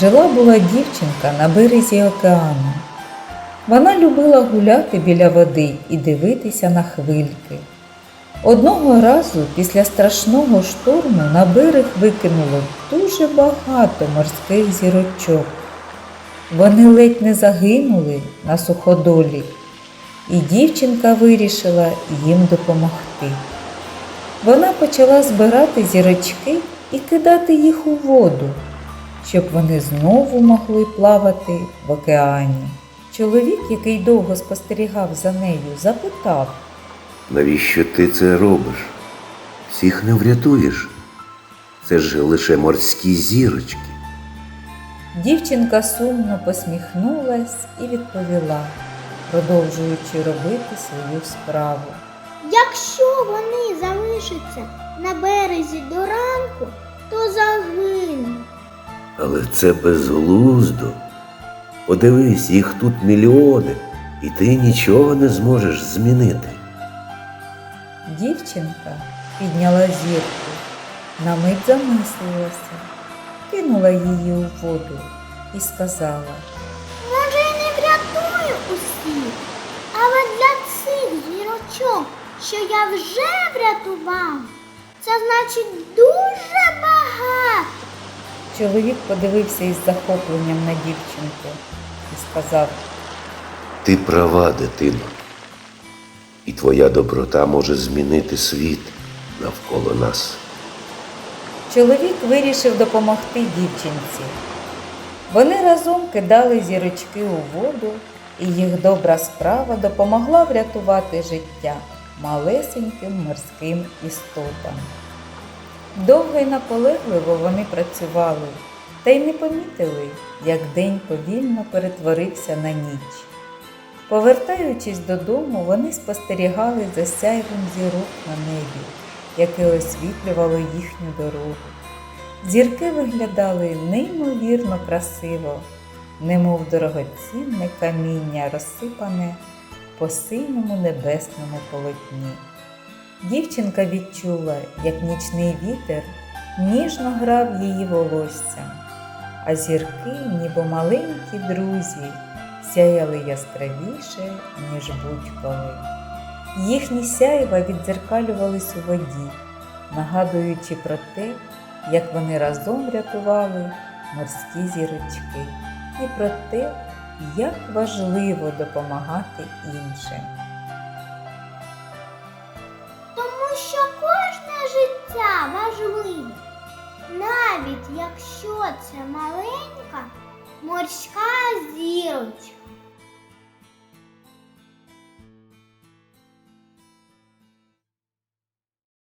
Жила була дівчинка на березі океану. Вона любила гуляти біля води і дивитися на хвильки. Одного разу після страшного шторму на берег викинуло дуже багато морських зірочок. Вони ледь не загинули на суходолі, і дівчинка вирішила їм допомогти. Вона почала збирати зірочки і кидати їх у воду, щоб вони знову могли плавати в океані. Чоловік, який довго спостерігав за нею, запитав, Навіщо ти це робиш? Всіх не врятуєш. Це ж лише морські зірочки. Дівчинка сумно посміхнулась і відповіла, продовжуючи робити свою справу. Якщо вони залишаться на березі до ранку, то загинуть. Але це безглуздо. Подивись, їх тут мільйони, і ти нічого не зможеш змінити. Дівчинка підняла зірку, на мить замислилася, кинула її у воду і сказала, Може, я не врятую усіх, але для цих зірочок, що я вже врятував, це значить дуже багато. Чоловік подивився із захопленням на дівчинку і сказав, Ти права, дитино. І твоя доброта може змінити світ навколо нас. Чоловік вирішив допомогти дівчинці. Вони разом кидали зірочки у воду, і їх добра справа допомогла врятувати життя малесеньким морським істотам. Довго й наполегливо вони працювали, та й не помітили, як день повільно перетворився на ніч. Повертаючись додому, вони спостерігали за сяйвом зірок на небі, яке освітлювало їхню дорогу. Зірки виглядали неймовірно красиво, немов дорогоцінне каміння, розсипане по синьому небесному полотні. Дівчинка відчула, як нічний вітер ніжно грав її волоссям, а зірки, ніби маленькі друзі, сяяли яскравіше, ніж будь-коли. Їхні сяйва віддзеркалювались у воді, нагадуючи про те, як вони разом рятували морські зірочки, і про те, як важливо допомагати іншим. Тому що кожне життя важливе, навіть якщо це маленька морська зірочка.